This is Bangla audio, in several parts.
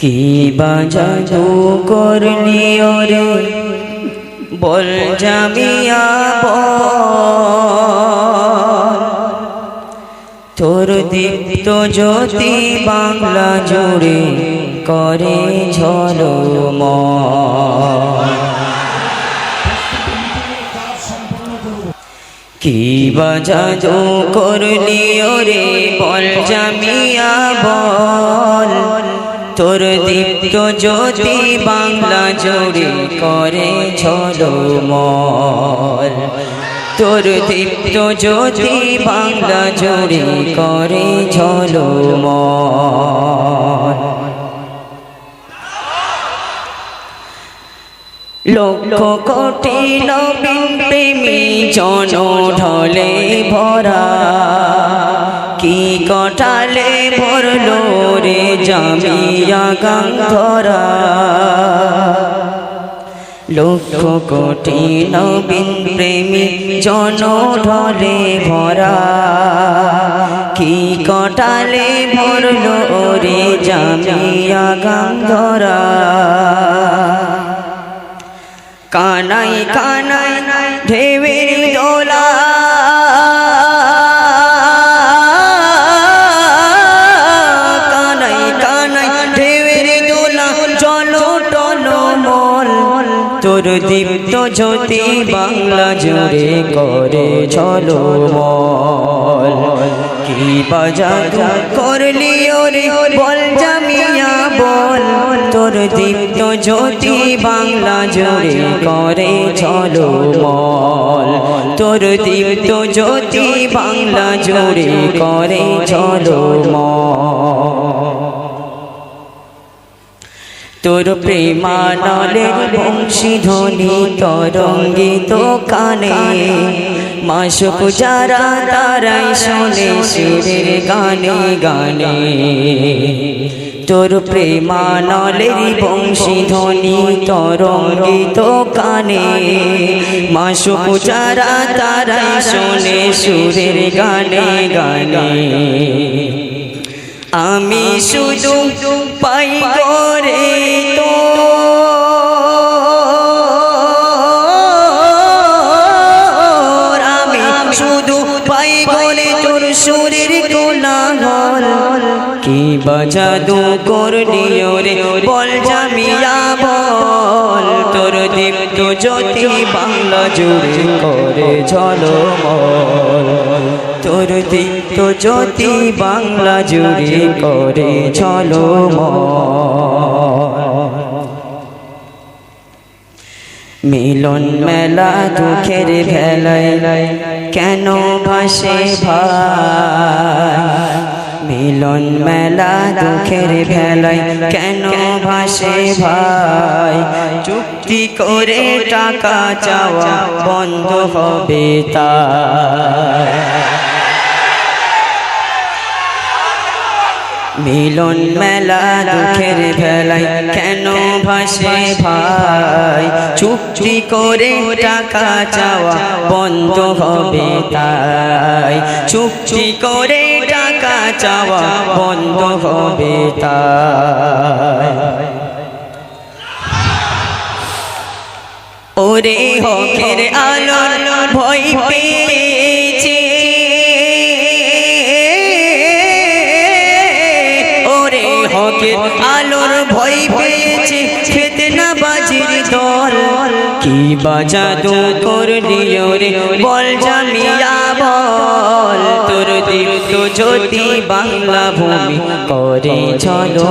কি বাজা তো করলি ওরে বল জামিয়া। তোর দীপ্ত জ্যোতি বাংলা জুড়ে করে ঝলো কি বাজা তো করলি ওরে বল জামিয়া বল। তোর দীপ্ত জ্যোতি বাংলা জুড়ে করে ঝলো মল তোর দীপ্ত জ্যোতি বাংলা জুড়ে করে ঝলো মল লক্ষ কোটি নবীন প্রেমী জন ঢলে ভরা। কি কটালে ভরলো রে জামিয়া গঙ্ধরা লক্ষ কোটি নবীন প্রেমী জন ঢলে ভরা। কি কটালে ভরলো রে জামিয়া গঙ্ধরা কানাই কানাই ঢেউের দীপ্ত জ্যোতি বাংলা জুড়ে করে চলো কি বাজা করলি ওরে, বল জামিয়া, বল। তোর দীপ্ত জ্যোতি বাংলা জুড়ে করে চলো মল। তোর দীপ্ত জ্যোতি বাংলা জুড়ে করে চলো মল। তোর প্রেমানলের বংশী ধ্বনি তরঙ্গিত কানে মাসুক যারা তারাই শোনে শিরের গানে গানে। তোর প্রেমানলের বংশী ধ্বনি তরঙ্গিত কানে মাসুক যারা তারাই শোনে সুরের গানে গানে। আমি শুধু পাই জুড়ে করে ঝলমল। তোর দীপ্ত জ্যোতি বাংলা জুড়ে করে ঝলমল। মিলন মেলা দুঃখের ভেলায় কেন ভাসে ভাই? মিলন মেলা দুঃখের ভেলায় কেন ভাসে ভাই? চুক্তি করে টাকা চাওয়া বন্ধ হবে তাই। মিলন মেলা দুঃখের ভেলায় কেন ভাসে ভাই? চুক্তি করে টাকা চাওয়া বন্ধ হবে তাই। চুক্তি করে চাওয়া বন্ধ হবে ওরে হকের আলোর ভয় পেয়েছে। ওরে হকের আলোর ভয় পেয়েছে। খেতে না বাজির দল। কি বাজা দু করলি ওরে? বল জামিয়া দীপ্ত জ্যোতি বাংলা ভূমি করে, চলো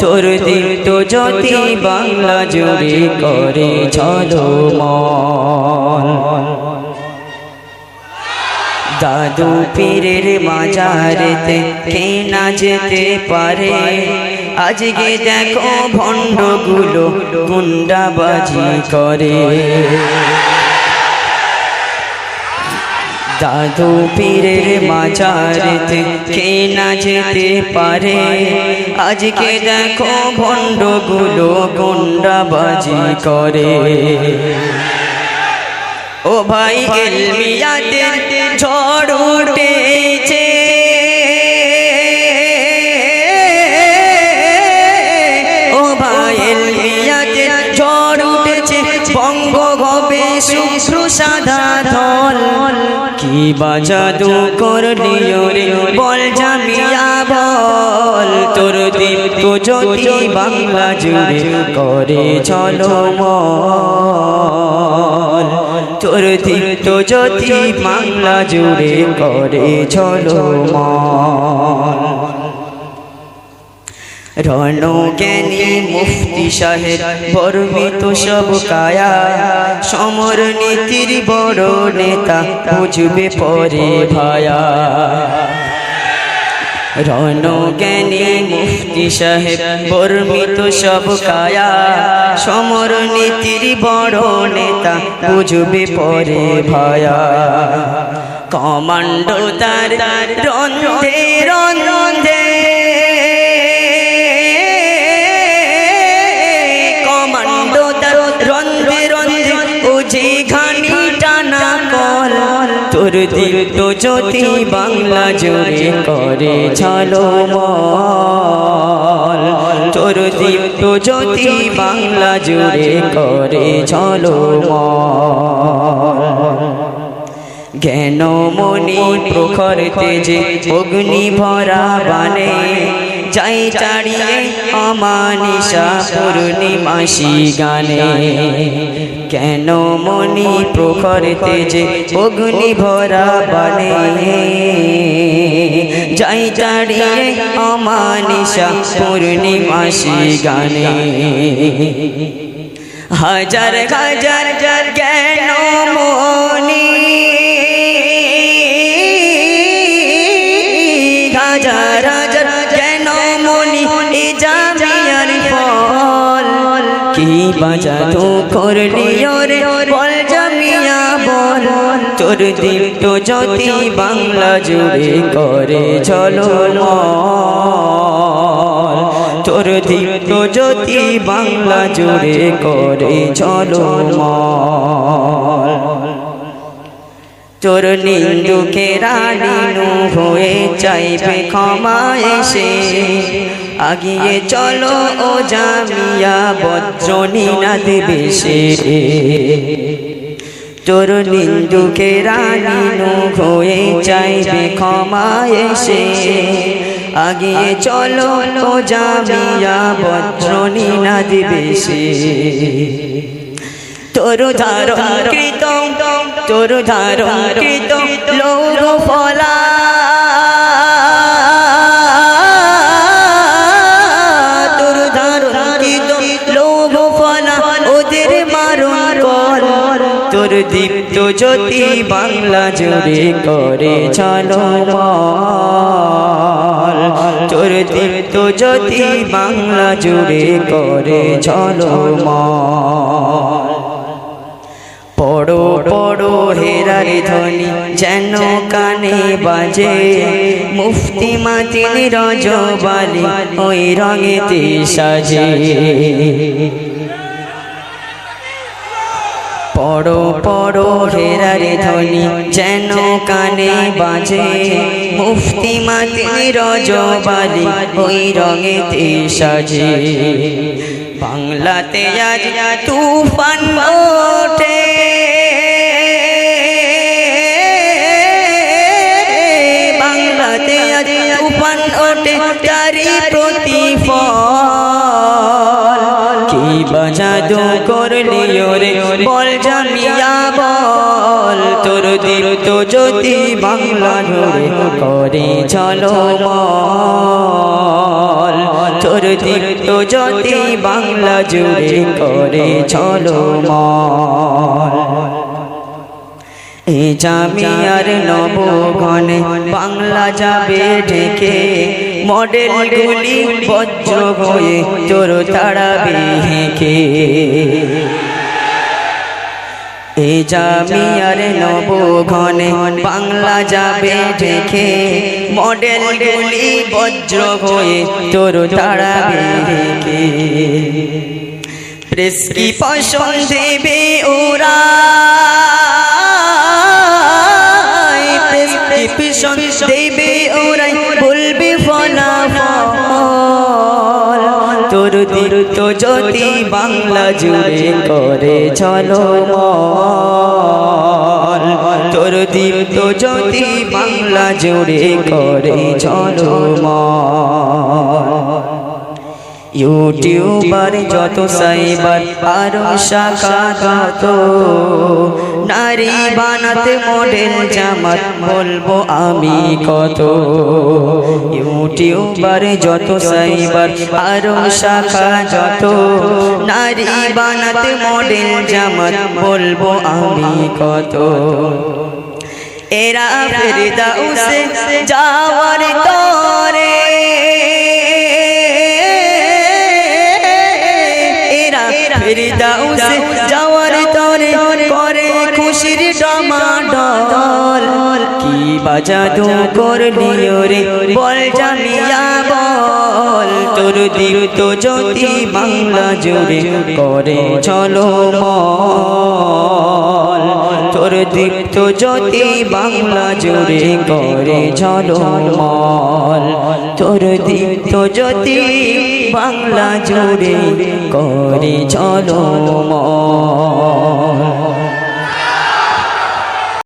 তোর দীপ্ত জ্যোতি বাংলা জুড়ে করে, চলো দাদু পীরের মাজারেতে কে না যেতে পারে। আজকে দেখো ভণ্ডগুলো গুন্ডাবাজি করে। দাদু পীরের মাজারেতে কে না যেতে পারে? আজকে দেখো ভণ্ডগুলো গুন্ডাবাজি করে। ও ভাই, এলমিয়াদের ঝড় উঠেছে। ও ভাই শুভ্র সাদা ধল। কি বাজাদু করলি রে? বল জামিয়া বল। তোর দীপ্ত জ্যোতি বাংলা জুড়ে করে চলো মল। তোর দীপ্ত জ্যোতি বাংলা জুড়ে করে চলো মল। রণ জ্ঞানী মুফতি সাহেব বর্মিত সব কায়া। সমর নীতির বড় নেতা বুঝবে পরে ভায়া। রণ জ্ঞানী মুফতি সাহেব বর্মিত সব কায়া। সমর নীতির বড় নেতা বুঝবে পরে ভায়া। কমান্ডো তার রন্ধে রন্ধে তোর দীপ্ত জ্যোতি বাংলা জোরে করে ছালো মল তোর দীপ্ত জ্যোতি বাংলা জোরে করে চলো জ্ঞান মনি প্রখর তেজে অগ্নি ভরা বানে যাই চাড়িয়ে অমানিসা পূর্ণিমাসি গানে। কেন মনি প্রখর তেজে অগ্নি ভরা বানে যাই চাড়িয়ে অমানিসা পূর্ণিমাসি গানে। হাজার হাজার হাজার বাজা তো করলি ওরে বল বল। তোর দীপ্ত জ্যোতি বাংলা জুড়ে করে চলো তোর দীপ্ত জ্যোতি বাংলা জুড়ে করে চলো তোর নিন্দুকে হয়ে চাইবে ক্ষমা এসে। আগিয়ে চলো ও জামিয়া বজ্রনী না দেবে সে তোর নিন্দুকে রানীনু হয়ে চাইবে ক্ষমা এসে। আগিয়ে চলো ও জামিয়া বজ্রনী না দেবে সে তোর ধারণ কৃত, তোর ধারণ কৃত, লৌহ ফলা দীপ্ত জ্যোতি বাংলা জুড়ে করে চলো তোর দীপ্ত জ্যোতি বাংলা জুড়ে করে চলো পড়ো পড়ো হেরার ধ্বনি যেন কানে বাজে। মুফতি মাতিন রজবালি ওই রঙেতে সাজে। পড়ো পড়ো হেরার ধ্বনি, যেন কানে বাজে। মুফতি মাতিন রজবালি, ওই রঙেতে সাজে। বাংলাতে আজ তুফান ওঠে। বাংলাতে আজ তুফান ওঠে তারি প্রতিফল কি বাজাদু করলি ওরে, বল জামিয়া, বল। তোর দিল তো জ্যোতি বাংলা ধরে করে চলো মল তোর দিল তো জ্যোতি বাংলা জুড়ে করে চলো মল এ জামিয়ার নবগণে বাংলা যাবে ঢেকে মডেল গুলি বজ্র হয়ে তোর তাড়াবে হেঁকে। এ জামিয়ার নবঘনে বাংলা যাবে ঢেকে মডেল গুলি বজ্র হয়ে তোর তাড়াবে হেঁকে। প্রেসক্রিপশন দেবে ওরা? দীপ্ত জ্যোতি বাংলা জুড়ে করে চলো তোর দীপ্ত যদি বাংলা জুড়ে করে চলো ইউটিউবার যত সাইবার আরও শাখা যত নারী বানাতে মডেল জামাত বলব আমি কত। ইউটিউবার যত সাইবার আরও শাখা যত নারী বানাতে মডেল জামাত বলব আমি কত। এরা ফেরদাউসে যাওয়ার তরে বাজাদু করলি রে, বল জামিয়া বল, তোর দীপ্ত জ্যোতি বাংলা জুড়ে করে, চলো মল। তোর দীপ্ত জ্যোতি বাংলা জুড়ে করে ঝলমল তোর দীপ্ত জ্যোতি বাংলা জুড়ে করে ঝলমল